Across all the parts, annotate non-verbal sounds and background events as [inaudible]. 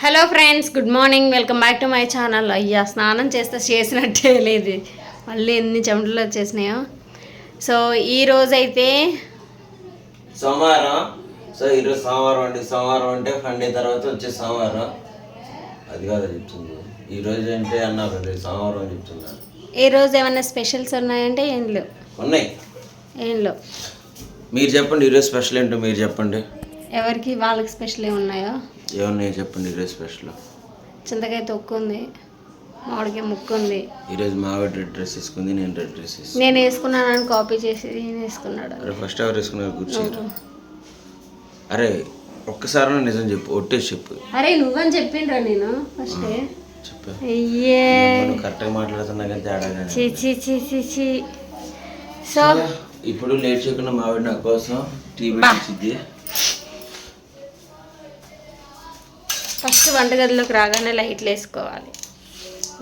Hello friends good morning welcome back to my channel అయ్యా స్నానం చేస్తే చేసినట్టే లేదు. మళ్ళీ ఎన్ని చెమటలు వచ్చేసినాయో. సో ఈ రోజైతే సోమవారం. సో ఈరోజు సోమవారం అండి. సోమవారం అంటే సండే తర్వాత వచ్చే సోమవారం. అది కాదు చెప్తుంది. ఈ రోజు అంటే అన్నా సోమవారం అని చెప్తున్నాను ఈ రోజు ఏమైనా స్పెషల్స్ ఉన్నాయంటే ఏం లేవు. ఉన్నాయి. ఏం లేవు. మీరు చెప్పండి ఈరోజు స్పెషల్ ఏంటో మీరు చెప్పండి. ఎవరికి వాళ్ళకి స్పెషల్ ఏమి ఉన్నాయో ఏమన్నాయి చెప్పండి ఈరోజు స్పెషల్? చింతకాయ తొక్కు ఉంది మామిడికాయ ముక్కు ఉంది. ఈరోజు మావిడ రెడ్ డ్రెస్ వేసుకుంది నేను రెడ్ డ్రెస్ వేసుకున్నాను నేను వేసుకున్నానని కాపీ చేసి ఈయన వేసుకున్నాడు. అరే ఫస్ట్ ఎవరు వేసుకున్నారు కూర్చోరు. అరే ఒక్కసారి నిజం చెప్పు ఒట్టేసి చెప్పు. అరే నువ్వని చెప్పిండ్రా నేను ఫస్ట్. చెప్పు. అయ్యే. కరెక్ట్గా మాట్లాడుతున్నా కానీ తేడా కానీ చి చి చి చి చి సో ఇప్పుడు లేట్ చేయకుండా మావిడ నా కోసం టీ పెట్టించింది. ఫస్ట్ వంటగదిలోకి రాగానే లైట్లు వేసుకోవాలి.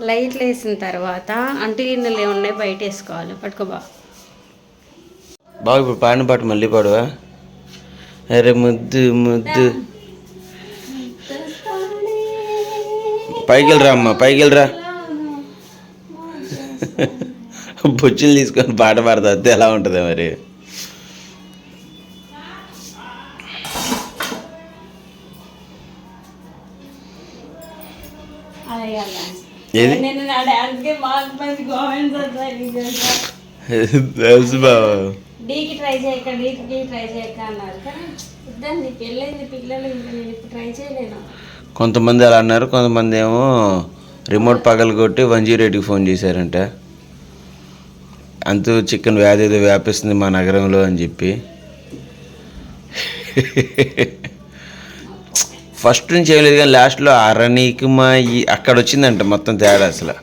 లైట్లు వేసిన తర్వాత అంటు గిన్నెలు ఏమున్నాయి బయట వేసుకోవాలి. పట్టుకోబా బాబు ఇప్పుడు పాడిన పాట మళ్ళీ పాడువా? అరే ముద్దు ముద్దు. పైకి వెళ్ళరా అమ్మ పైకి వెళ్ళరా? బొచ్చులు తీసుకొని పాట పాడతా ఎలా ఉంటుంది మరి. ఏది? తెలుసు బాబు డీకి ట్రై చేయక డీకి ట్రై చేయక అన్నారు. కానీ పెళ్ళైంది పిల్లలు ఇంకా నేను ఇప్పుడు ట్రై చేయలేను. కొంతమంది అలా అన్నారు కొంతమంది ఏమో రిమోట్ పగలు కొట్టి వన్ జీరో ఎయిట్కి ఫోన్ చేశారంట. అంతూ చికెన్ వ్యాధి ఏదో వ్యాపిస్తుంది మా నగరంలో అని చెప్పి. ఫస్ట్ నుంచి ఏం లేదు కానీ లాస్ట్లో అరణీకి మా ఈ అక్కడ వచ్చిందంట మొత్తం తేడా అసలు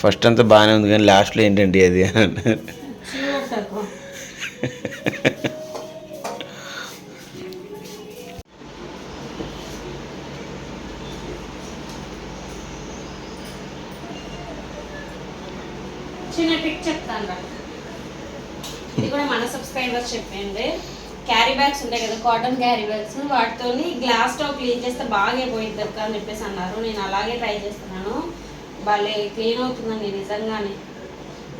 ఫస్ట్ అంతా బాగానే ఉంది కానీ లాస్ట్లో ఏంటంటే అది అని అన్నారు. [laughs] చూడకు. చిన్న ట్రిక్ చెప్తాను రా ఇది కూడా మన సబ్స్క్రైబర్స్ చెప్పండి క్యారీ బ్యాగ్స్ ఉంటాయి కదా కాటన్ క్యారీ బ్యాగ్స్ వాటితోని గ్లాస్ టాప్ క్లీన్ చేస్తే బాగా పోయిద్ది అక్క అని చెప్పేసి అన్నారు. నేను అలాగే ట్రై చేస్తున్నాను. భలే క్లీన్ అవుతుందండి నిజంగానే.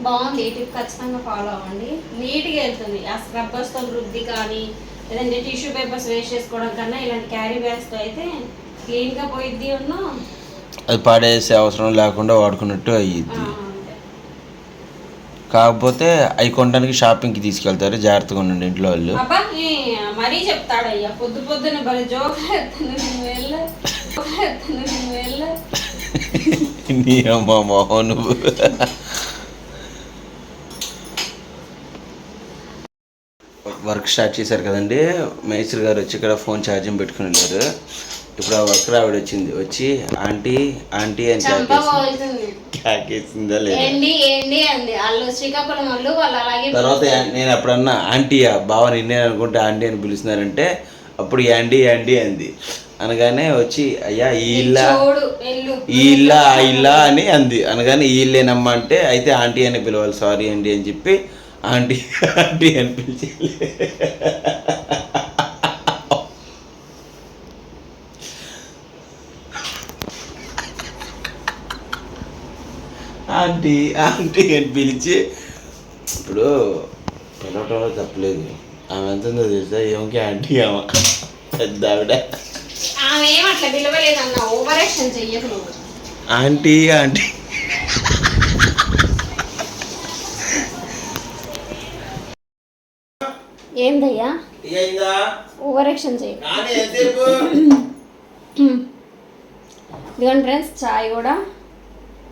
బాగుంది. ఈ టిప్ ఖచ్చితంగా ఫాలో అవ్వండి. నీట్గా వెళ్తుంది. ఆ స్క్రబ్బర్స్తో వృద్ధి కానీ లేదంటే టిష్యూ పేపర్స్ వేస్ట్ చేసుకోవడం కన్నా ఇలాంటి క్యారీ బ్యాగ్స్తో అయితే క్లీన్గా పోయిద్ది ఉన్ను అది పాడేసే అవసరం లేకుండా వాడుకున్నట్టు అయ్యిద్ది. కాకపోతే అవి కొనడానికి షాపింగ్కి తీసుకెళ్తారు. జాగ్రత్తగా ఉండండి ఇంట్లో వాళ్ళు. మరీ చెప్తాడయ్యా. పొద్దు పొద్దున భలే నీ అమ్మ మొహం నువ్వు. వర్క్ స్టార్ట్ చేశారు కదండి. మేస్త్రి గారు వచ్చి ఇక్కడ ఫోన్ ఛార్జింగ్ పెట్టుకుని ఉన్నారు. ఇప్పుడు ఆ వర్కర్ ఆవిడ వచ్చింది. వచ్చి ఆంటీ ఆంటీ అని క్యాకేసిందా లేదా? తర్వాత నేను అప్పుడన్నా ఆంటీయా బావ నిన్నే అనుకుంటే ఆంటీ అని పిలుస్తున్నారంటే అప్పుడు యాంటీ యాంటీ అంది. అనగానే వచ్చి అయ్యా ఈ ఇల్లా ఈ ఇల్లా ఆ ఇల్లా అని అంది. అనగానే ఈ ఇల్లేనమ్మా అంటే అయితే ఆంటీ అని పిలవాలి సారీ అండి అని చెప్పి ఆంటీ ఆంటీ అని పిలిచి ఆంటీ ఆంటీ అని పిలిచి ఇప్పుడు పిలవటంలో తప్పలేదు. ఆమె ఎంత ఉందో తెలుసా? ఏమికి ఆంటీ ఆమె పెద్ద ఆవిడ. ఆమె ఏం అట్లా పిలవలేదన్న ఓవర్ యాక్షన్ చెయ్యకు నువ్వు. Aunty aunty. ఏందయ్యా? ఓవర్ యాక్షన్ చెయ్యి ఇదిగోండి ఫ్రెండ్స్ చాయ్ కూడా.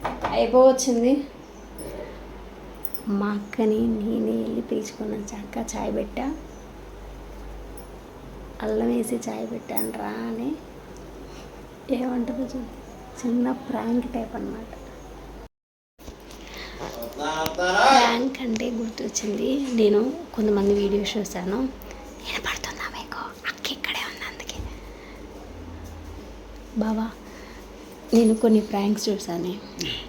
అయిపోవచ్చింది. మా అక్కని నేనే వెళ్ళి పీల్చుకున్నాను చక్క చాయ్ పెట్టా. అల్లం వేసి చాయ్ పెట్టాను రా అని. ఏమంటారు చూడు. చిన్న ప్రాంక్ టైప్ అన్నమాట. ప్రాంక్ అంటే గుర్తొచ్చింది. నేను కొంతమంది వీడియోస్ చూశాను. వినపడుతుందా మీకు? అక్క ఇక్కడే ఉంది అందుకే. బావా నేను కొన్ని ప్రాంక్స్ చూసాను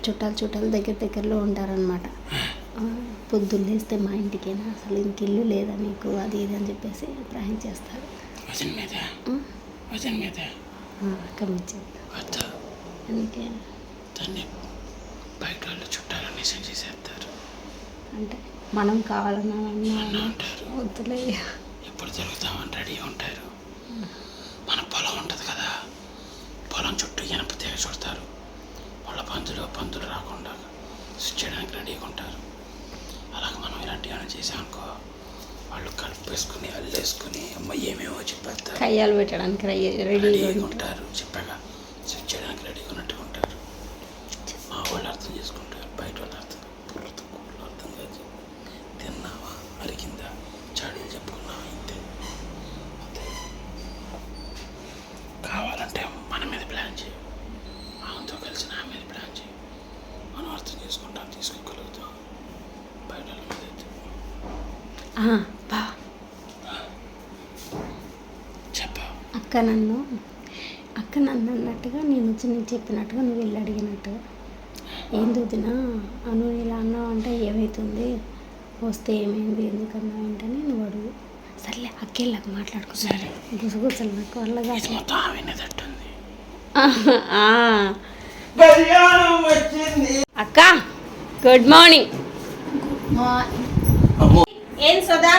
చుట్టాలు చుట్టాలు దగ్గర దగ్గరలో ఉంటారనమాట పొద్దున్న లేస్తే మా ఇంటికేనా? అసలు ఇంక ఇల్లు లేదా నీకు? అది ఇది అని చెప్పేసి ప్రాంక్ చేస్తారు. అందుకే. బయట వాళ్ళు చుట్టాలు చేసేస్తారు. అంటే మనం కావాలన్నా వద్దులే. ఎప్పుడు రెడీ ఉంటారు. మన పొలం ఉంటుంది కదా. పొలం చుట్టూ తీగ చుడతారు వాళ్ళ పందులు పందులు రాకుండా స్విచ్ చేయడానికి రెడీగా ఉంటారు. అలాగే మనం ఇలాంటివి ఏమైనా చేసామనుకో వాళ్ళు కలిపేసుకుని అల్లేసుకుని అమ్మ ఏమేమో చెప్పేస్తారు. కయ్యాలు పెట్టడానికి రెడీ రెడీగా రెడీగా ఉంటారు చెప్పగా స్విచ్ చేయడానికి రెడీగా ఉన్నట్టుగా ఉంటారు మా వాళ్ళు అర్థం చేసుకుంటారు బయట వాళ్ళు అర్థం బుర్రతో కూరలు అర్థం కాదు తిన్నావా అరిగిందా చాడీలు చెప్పుకున్నావా ఇంతే అంతే. కావాలంటే మన మీద ప్లాన్ చేయి ఆమెతో కలిసి నా మీద ప్లాన్ చేయి మనం అర్థం చేసుకుంటాం తీసుకోగలుగుతాం బయట వాళ్ళ మీద అయితే బా. చెప్పా. అక్క నన్ను అక్క నన్ను అన్నట్టుగా నేను వచ్చి నీకు చెప్పినట్టుగా నువ్వు వెళ్ళి అడిగినట్టుగా ఏం వదినా అను ఇలా అన్నావు అంటే ఏమవుతుంది వస్తే ఏమైంది? ఎందుకన్నా ఏంటని నువ్వు అడుగు. సర్లే అక్కేళ్ళకి మాట్లాడుకున్నాడు గుసగుసలు నాకు వల్ల కాదు మొత్తం ఆమె వినేటట్టుంది. ఆ. అక్క గుడ్ మార్నింగ్ ఏం సదా?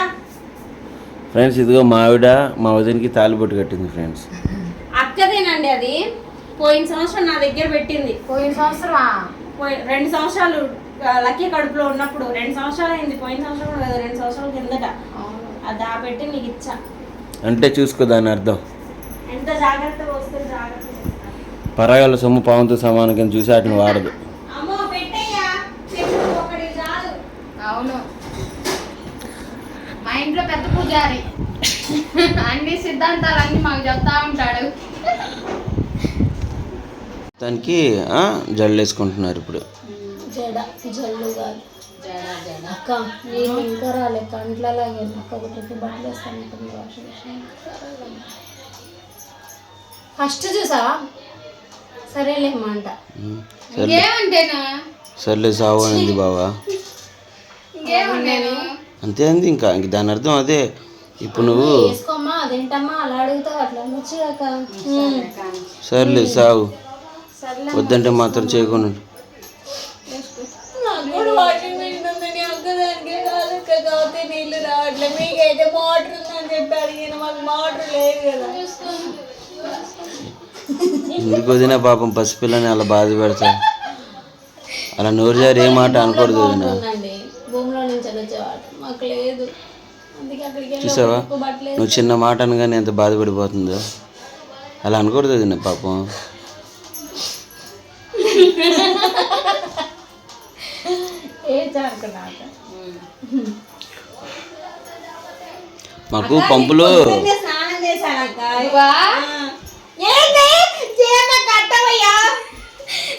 ఫ్రెండ్స్ ఇదిగో మా ఆవిడ మా వదినికి తాలిబొట్టు కట్టింది ఫ్రెండ్స్. అక్కదేనండి అది. పోయిన సంవత్సరం నా దగ్గర పెట్టింది. పోయిన సంవత్సరమా? పోయి రెండు సంవత్సరాలు ఆ, లక్కీ కడుపులో ఉన్నప్పుడు రెండు సంవత్సరాలు అయింది. పోయిన సంవత్సరం కూడా కదా రెండు సంవత్సరాల కిందట. అది దాపెట్టి నీకు ఇచ్చా. అంటే చూసుకో దాని అర్థం. ఎంత జాగ్రత్తగా వస్తే జాగ్రత్తగా. వస్తాను. పరాగాల సొమ్ము పావంతో సమానం కింద చూసి వాటిని వాడదు అమ్మో పెట్టయ్యా చెప్పుడు ఒకటి చాలు అవును మా ఇంట్లో పెద్ద పూజారి. అన్ని సిద్ధాంతాలు అన్ని మాకు చెప్తా ఉంటాడు. దానికి ఆ, జల్లు వేసుకుంటున్నారు ఇప్పుడు. జడ జల్లు కాదు. అక్క నేను ఇంకా రాలే కంట్లలాగే అక్క ఒకటి బట్టలు వేస్తాను వాషింగ్ మిషన్. ఫస్ట్ చూసావా? అంట. ఉమ్, సర్లే. ఇంకేమంటేనా? సర్లే సావు అనింది బావా. ఇంకేమంటేను? అంతే అంది ఇంకా. ఇంక దాని అర్థం అదే. ఇప్పుడు నువ్వు సర్లే సావు. వద్దంటే మాత్రం చేయకుండా ఎందుకు వదిన పాపం పసిపిల్లని అలా బాధ పెడతావు? అలా నోరు జారి ఏ మాట అనకూడదు వదిన. మాకు లేదు. అందుకే అక్కడికి వెళ్ళి చూసావా? నువ్వు చిన్న మాట అనగానే ఎంత బాధపడిపోతుందో. అలా అనకూడదు వదిన పాపం. మాకు పంపులు స్నానం చేశానక్క నువ్వా? ఏంటి చీమ కట్టవయ్యా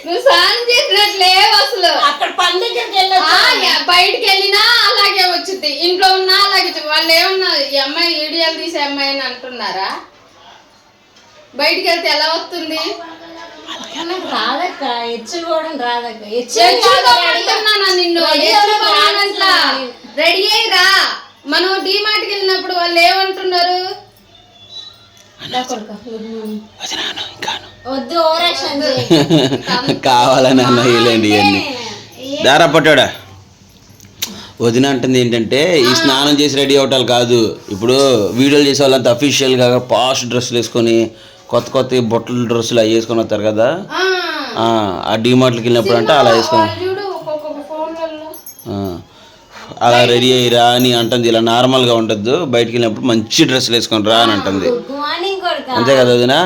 నువ్వు స్నానం చేసినట్లు అసలు. అక్కడ పని దగ్గరికి ఆ, వెళ్ళొచ్చు యా, బయటికి వెళ్ళినా అలాగే వచ్చింది ఇంట్లో ఉన్నా అలాగే వాళ్ళు ఏమన్నారు ఈ అమ్మాయి వీడియోలు తీసే అమ్మాయి అని అంటున్నారా? బయటికి వెళ్తే ఎలా వస్తుంది? నాకు రాదక్క ఎచ్చుకోవడం రాదక్క. ఎచ్చుకోమంటున్నానా నిన్ను? ఎచ్చుకోమనట్లా రెడీ అయ్యి రా. మనం డిమార్ట్కి వెళ్ళినప్పుడు వాళ్ళు ఏమంటున్నారు? వద్దు [laughs] కావాలని అన్న ఇలాంటి ఇవన్నీ. దారా పట్టాడా? వదిన అంటుంది ఏంటంటే ఈ స్నానం చేసి రెడీ అవటాలు కాదు. ఇప్పుడు వీడియోలు చేసే వాళ్ళంతా అఫీషియల్గా పాష్ డ్రెస్సులు వేసుకొని కొత్త కొత్త బొట్టల డ్రెస్సులు అవి వేసుకొని వస్తారు కదా? ఆ, డిమార్ట్కి వెళ్ళినప్పుడు అంటే అలా వేసుకొని. అలా రెడీ అయ్యిరా అని అంటుంది. ఇలా నార్మల్గా ఉండద్దు. బయటికి వెళ్ళినప్పుడు మంచి డ్రెస్సులు వేసుకొని రా అని అంటుంది. అంతే కదా వదినా?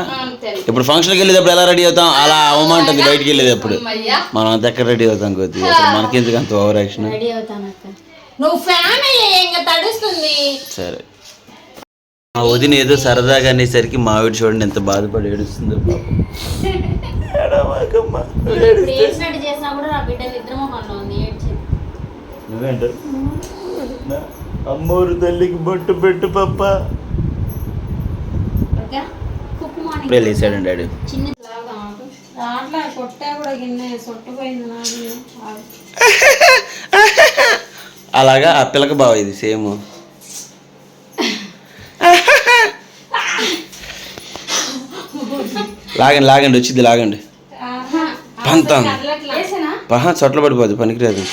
ఇప్పుడు ఫంక్షన్కి వెళ్ళేటప్పుడు ఎలా రెడీ అవుతాం? అలా అవమంటుంది బయటికి వెళ్ళేటప్పుడు మనం అంత ఎక్కడ రెడీ అవుతాం కొద్దిగా? అసలు మనకెందుకు అంత ఓవర్ యాక్షన్? రెడీ అవుతానక్క నువ్వు ఫ్యాన్ అయ్యే ఇంకా తడుస్తుంది. సరే. మా వదిన ఏదో సరదాగా అనేసరికి మావిడి చూడండి ఎంత బాధపడి ఏడుస్తుందో నువ్వేంటారు అమ్మోరు తల్లికి బొట్టు పెట్టు పప్ప. ఓకే? Good morning. ఇప్పుడే లేచాడండి డాడీ. చిన్న రాట్లా కొట్టా కూడా గిన్నె సొట్టుపోయింది నా గిన్నె ఆగు. అలాగా ఆ పిల్లక బావ ఇది సేమ్. లాగండి లాగండి వచ్చింది లాగండి. పంతం. పహా చొట్ల పడిపోద్ది పనికిరాదు.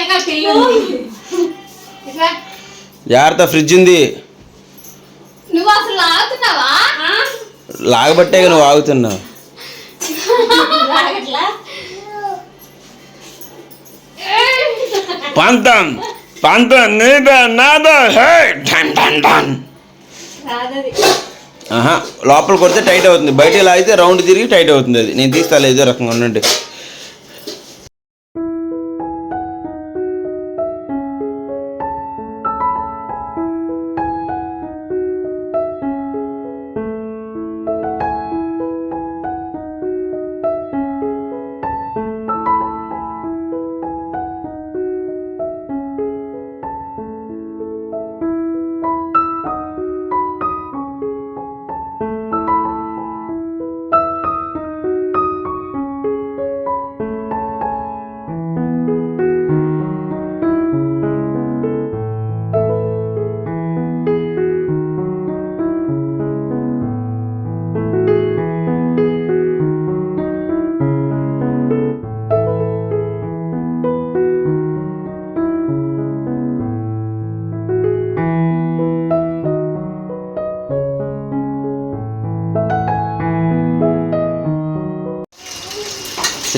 అక్క జాగ్రత్త ఫ్రిడ్జ్ ఉంది. నువ్వు అసలు ఆగుతున్నావా ఆ? లాగబట్టే నువ్వు ఆగుతున్నావు? పంతం పంతం నీద నాద హే డన్ డన్ డన్ ఆహా లోపల కొడితే టైట్ అవుతుంది. బయట లాగితే రౌండ్ తిరిగి టైట్ అవుతుంది అది. నేను తీస్తా ఏదో రకంగా ఉండండి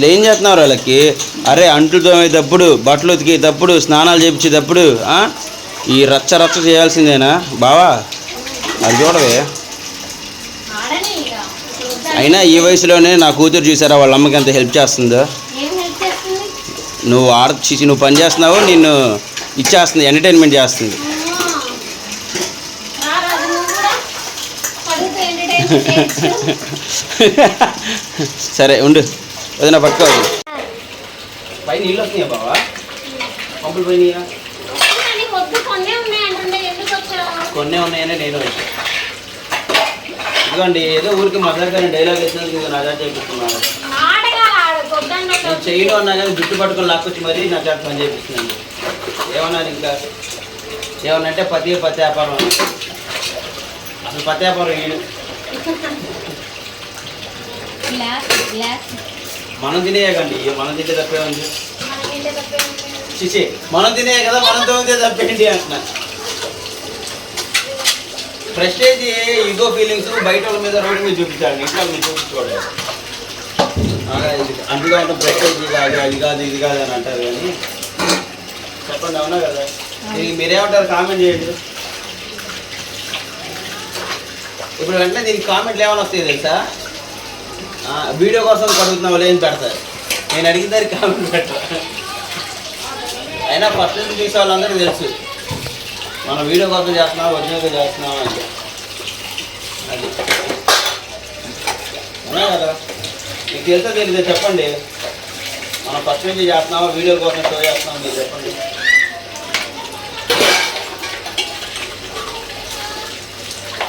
అసలు ఏం చేస్తున్నారు వాళ్ళకి? అరే అంట్లు తోమేటప్పుడు బట్టలు ఉతికేటప్పుడు స్నానాలు చేపించేటప్పుడు? ఈ రచ్చ రచ్చ చేయాల్సిందేనా? బావా అది చూడవే. అయినా ఈ వయసులోనే నా కూతురు చూసారా వాళ్ళ అమ్మకి ఎంత హెల్ప్ చేస్తుందో? నువ్వు ఆడ నువ్వు పని చేస్తున్నావు నిన్ను ఇచ్చేస్తుంది ఎంటర్టైన్మెంట్ చేస్తుంది. [laughs] సరే ఉండు. వదిన పట్టుకోవాలి పై నీళ్ళు వస్తున్నాయా బావా? పంపులు పోయినాయా? కొన్నే ఉన్నాయి అంటుండే ఎందుకు వచ్చావు? కొన్నే ఉన్నాయని నేను ఇదిగోండి ఏదో ఊరికి మదర్ డైలాగ్ వేసినందుకు నా చేత చేపిస్తున్నాను. నేను చేయను అన్నా కానీ జుట్టు పట్టుకొని లాక్కొచ్చి మరీ నా చేత పని చేపిస్తున్నాను. ఏమన్నారు ఇంకా? ఏమన్నంటే పతి పతి వ్యాపారం అని. అసలు పతి వ్యాపారం వీడు [laughs] మనం తినేయకండి మనం తింటే తప్పే ఉంది. చిచి మనం తినే కదా మనం తోమితే తప్పేంటి అంటున్నా. ప్రెస్టేజ్ ఈగో ఫీలింగ్స్ బయట వాళ్ళ మీద రోడ్డు మీద చూపించాలి ఇంట్లో మీరు చూపించుకోవడం ఇది అందులో ఉన్న ప్రెస్టేజ్ కాదు అది కాదు ఇది కాదు అని అంటారు కానీ చెప్పండి అవునా కదా? దీనికి మీరేమంటారు? కామెంట్ చేయండి. ఇప్పుడు వెంటనే దీనికి కామెంట్లు ఏమైనా వస్తాయి తెలుసా? వీడియో కోసం కడుగుతున్నావు లేని పెడతారు? నేను అడిగిన దానికి కామెంట్ పెట్టరు అయినా ఫస్ట్ నుంచి చూసే వాళ్ళందరికీ తెలుసు. మనం వీడియో కోసం చేస్తున్నాం ఒరిజినల్గా చేస్తున్నాం అంటే. అది. అవునా కదా? మీకు తెలుసా తెలియదు చెప్పండి? మనం ఫస్ట్ నుంచి చేస్తున్నామా వీడియో కోసం షో చేస్తున్నాం మీరు చెప్పండి.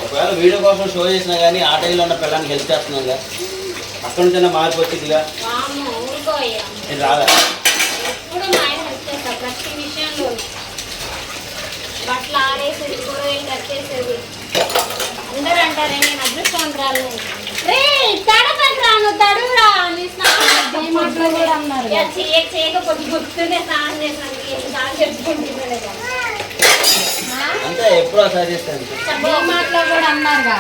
ఒకవేళ వీడియో కోసం షో చేసినా కానీ ఆ టైంలో ఉన్న పిల్లలకి హెల్ప్ చేస్తున్నాం కదా. అక్కడి నుంచైనా మార్పు వచ్చిందిగా. నేను రాదా బట్టలు ఆరేసేది కూరగాయలు కట్టేసేది. అందరూ అంటారే నేను అదృష్టవంతురాలు. రే తడపకు రాను తడురా నీ స్నానం మాటలు కూడా అన్నారు. ఇక చేయ చేయకపోతే గుర్తుండే స్నానం చేసాను స్నానం చెప్పుకుంటున్నాడే కదా. అంతే ఎప్పుడో ఒకసారి చేస్తాను ఈ మాటలో కూడా అన్నారుగా.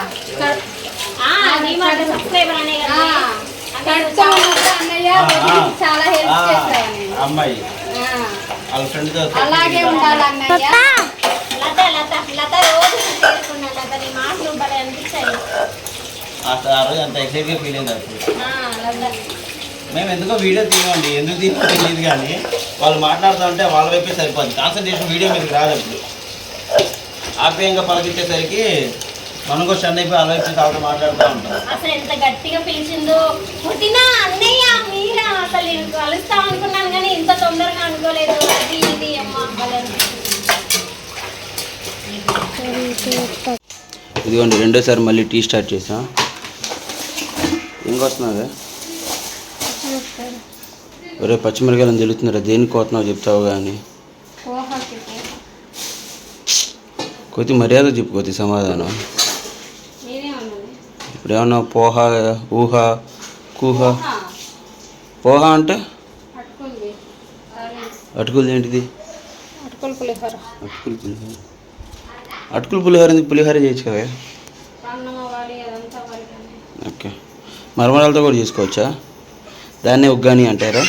చాలా హెల్ప్ అమ్మాయి. ఆ, వాళ్ళ ఫ్రెండ్తో అలాగే ఉండాలి అన్నయ్య. లత! లత లత రోజు చేసుకున్నా లత నీ మాటలు భలే అనిపించాయి. ఆ రోజు అంత ఎక్సైట్గా ఫీల్ అయింది మేము ఎందుకో వీడియో తీయమండి ఎందుకు తీయమో తెలియదు కానీ వాళ్ళు మాట్లాడుతూ ఉంటే వాళ్ళ వైపే సరిపోద్ది. కాన్సన్ట్రేషన్ వీడియో మీదకి రాదు అప్పుడు. ఆప్యాయంగా పలకించేసరికి మనం కూడా వైపు కావాలి మాట్లాడుతూ ఉంటాం అసలు ఎంత గట్టిగా పిలిచిందో. పుట్టినా అన్నయ్య మీరా అసలు నేను కలుస్తాం అనుకున్నాను కానీ ఇంత తొందరగా అనుకోలేదు. అది ఇది అమ్మ భలే అనిపించింది. ఇదిగోండి రెండోసారి మళ్ళీ టీ స్టార్ట్ చేసాం. ఇంకొస్తున్నావే ఒరే పచ్చిమిరకాయలు తెలుస్తున్నారా దేనికి కోతున్నావు చెప్తావు కానీ కొద్ది మర్యాద చెప్పు కొద్ది సమాధానం. ఇప్పుడు ఏమన్నా పోహ ఊహ కూహ? పోహ అంటే? అటుకులు. ఏంటిది? అటుకులు పులిహోర. అటుకులు పులిహోర. అటుకులు పులిహోర పులిహోర చేయొచ్చు కదా? ఓకే. మరమరాలతో కూడా చేసుకోవచ్చా? దాన్నే ఉగ్గాని అంటారా.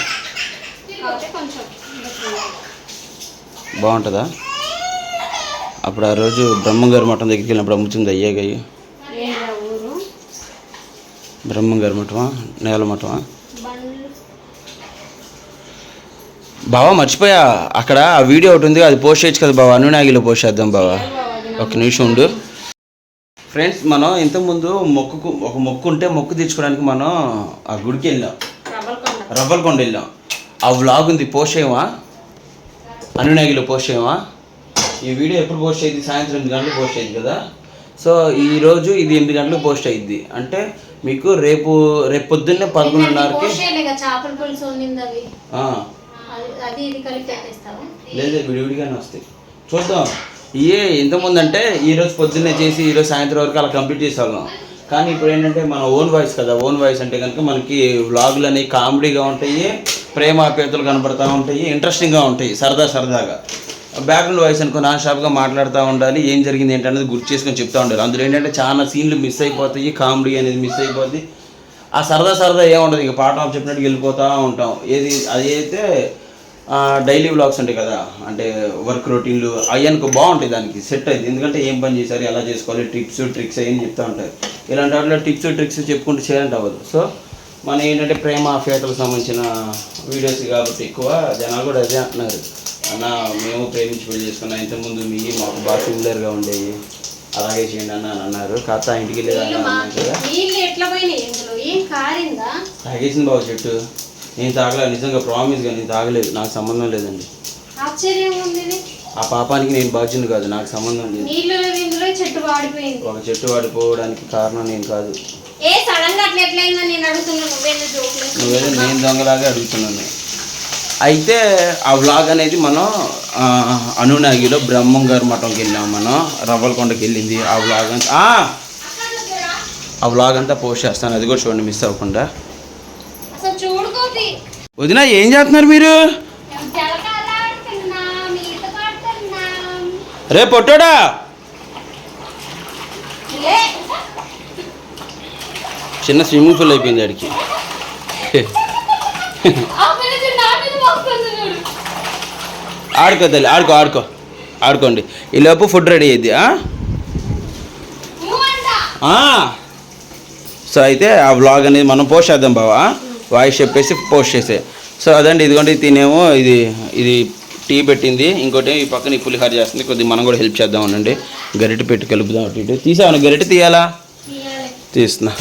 బాగుంటుందా? అప్పుడు ఆ రోజు బ్రహ్మంగారి మఠం దగ్గరికి వెళ్ళినప్పుడు అమ్ముతుంది అయ్యేగాయి. ఏదా ఊరు బ్రహ్మంగారి మఠమా? నేల మఠమా? బావా మర్చిపోయా. అక్కడ ఆ వీడియో ఒకటి ఉంది. అది పోస్ట్ చేయొచ్చు కదా బావా? అనునాగిలో పోస్ట్ చేద్దాం బావా. ఒక నిమిషం ఉండు. ఫ్రెండ్స్ మనం ఇంతకుముందు మొక్కుకు ఒక మొక్కు ఉంటే మొక్కు తీర్చుకోవడానికి మనం ఆ గుడికి వెళ్ళాం. రబ్బల్కొండ వెళ్ళాం. ఆ వ్లాగ్ ఉంది. పోస్ట్ చేయమా అనునాగిలో పోస్ట్ చేయమా ఈ వీడియో ఎప్పుడు పోస్ట్ అయ్యింది సాయంత్రం ఎనిమిది గంటలకు పోస్ట్ అయ్యింది కదా. సో ఈ రోజు ఇది ఎనిమిది గంటలకు పోస్ట్ అయ్యింది అంటే మీకు రేపు రేపు పొద్దున్నే పదకొండున్నరకి చేపల పులుసు అవి. అది- ఇది కలిపి లేదు విడివిడిగానే వస్తాయి. చూద్దాం. ఇయే ఇంతకుముందు అంటే ఈ రోజు పొద్దున్నే చేసి ఈ రోజు సాయంత్రం వరకు అలా కంప్లీట్ చేసేవాళ్ళం. కానీ ఇప్పుడు ఏంటంటే మన ఓన్ వాయిస్ కదా ఓన్ వాయిస్ అంటే కనుక మనకి వ్లాగులు అనేవి కామెడీగా ఉంటాయి ప్రేమ ఆప్యాయతలు కనబడతా ఉంటాయి ఇంట్రెస్టింగ్గా ఉంటాయి సరదా సరదాగా. బ్యాక్గ్రౌండ్ వాయిస్ అనుకో నాన్ షాప్గా మాట్లాడుతూ ఉండాలి ఏం జరిగింది ఏంటనేది గుర్తు చేసుకొని చెప్తా ఉండాలి. అందులో ఏంటంటే చాలా సీన్లు మిస్ అయిపోతాయి కామెడీ అనేది మిస్ అయిపోద్ది. ఆ సరదా సరదా ఏముండదు ఇక పాట చెప్పినట్టు వెళ్ళిపోతూ ఉంటాం. ఏది అది అయితే డైలీ వ్లాగ్స్ ఉంటాయి కదా అంటే వర్క్ రొటీన్లు అయ్యానికి బాగుంటాయి దానికి సెట్ అయింది ఎందుకంటే ఏం పని చేశారు ఎలా చేసుకోవాలి టిప్స్ ట్రిక్స్ అయ్యని చెప్తా ఉంటారు. ఇలాంటి వాటిలో టిప్స్ ట్రిక్స్ చెప్పుకుంటూ చేయాలంటే అవ్వదు. సో మన ఏంటంటే ప్రేమ ఫేటలకు సంబంధించిన వీడియోస్ కాబట్టి ఎక్కువ జనాలు కూడా అదే అంటున్నారు. అన్న మేము ప్రేమించి పెళ్ళి చేసుకున్నాం ఇంతకుముందు మీ మాకు బాగా సిమిలర్గా ఉండేవి. అలాగే చేయండి అన్న అని అన్నారు. కాస్త ఇంటికి వెళ్ళేదా కదా? తాగేసింది బాబు చెట్టు. నేను తాగలేదు నిజంగా ప్రామిస్గా నేను తాగలేదు. నాకు సంబంధం లేదండి. ఆ పాపానికి నేను బాధ్యుని కాదు నాకు సంబంధం లేదు. ఒక చెట్టు వాడిపోవడానికి కారణం నేను కాదు. నువ్వేదో నేను దొంగలాగా అడుగుతున్నాను. అయితే ఆ వ్లాగ్ అనేది మనం అనునాగిలో బ్రహ్మం గారి మఠంకి వెళ్ళాం మనం రవ్వలకొండకి వెళ్ళింది ఆ వ్లాగ్ అంతా. ఆ! వ్లాగ్ అంతా పోస్ట్ చేస్తాను అది కూడా చూడండి మిస్ అవ్వకుండా. వదిన ఏం చేస్తున్నారు మీరు? రే పొట్టోడా! చిన్న స్విమ్మింగ్ పూల్ అయిపోయింది ఆడికి [laughs] ఆ పిల్ల చూడు, నా మీద మోస్తుంది చూడు ఆడుకో తల్లి ఆడుకో ఆడుకో. ఆడుకోండి. ఈ లోపు ఫుడ్ రెడీ అయ్యింది సో అయితే ఆ వ్లాగ్ అనేది మనం పోస్ట్ చేద్దాం బావా. వాయిస్ చెప్పేసి పోస్ట్ చేసే. సో అదండి ఇదిగోండి తినేమో ఇది ఇది టీ పెట్టింది. ఇంకోటి ఈ పక్కన ఈ పులిహార చేస్తుంది. కొద్దిగా మనం కూడా హెల్ప్ చేద్దాం అనండి. గరిటె పెట్టి కలుపుదాం అటు ఇటు. తీసాను గరిటె తీయాలి. తీస్తున్నా.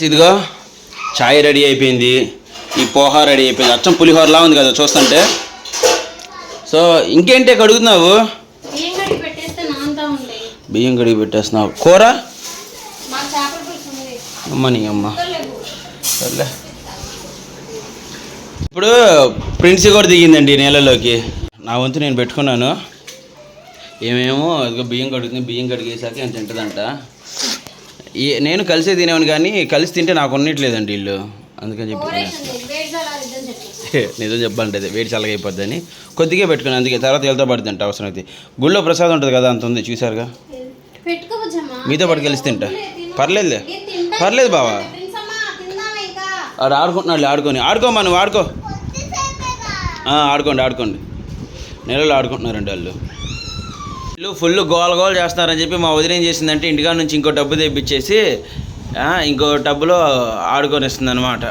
ఫ్రెండ్స్, ఇదిగో చాయ్ రెడీ అయిపోయింది. ఈ పోహా రెడీ అయిపోయింది. అచ్చం పులిహోరలా ఉంది కదా చూస్తుంటే. సో ఇంకేంటి కడుగుతున్నావు బియ్యం కడిగి పెట్టేస్తున్నావు. కూర? ఉంది. అమ్మ నీ అమ్మ. లేవు సర్లే. ఇప్పుడు ప్రిన్స్ కూడా దిగిందండి నీళ్ళలోకి. నా వంతు నేను పెట్టుకున్నాను. ఏమేమో అదిగో బియ్యం కడుగుతుంది. బియ్యం కడిగేసాక ఏం తింటుందంట. నేను కలిసే తినేవాను కానీ కలిసి తింటే నాకు ఉండట్లేదండి వీళ్ళు అందుకని చెప్పి నిజం చెప్పాలంటే అదే వేడి చల్లగా అయిపోద్దని. కొద్దిగా పెట్టుకుని అందుకే తర్వాత వెళ్తా పడుతుంట అవసరం అయితే. గుళ్ళో ప్రసాదం ఉంటుంది కదా అంత ఉంది చూసారుగా మీతో పాటు కలిసి తింటా. పర్లేదులే. పర్లేదు బావా. ఆడు ఆడుకుంటున్నాడు ఆడుకొని. ఆడుకోమా నువ్వు ఆడుకో. ఆడుకోండి ఆడుకోండి. నెలలు ఆడుకుంటున్నారండి వాళ్ళు. వీళ్ళు ఫుల్ గోల గోల చేస్తున్నారని చెప్పి మా వదిన ఏం చేసిందంటే ఇంటికాడ నుంచి ఇంకో డబ్బు తెప్పించేసి ఇంకో డబ్బులో ఆడుకొని ఇస్తుంది అనమాట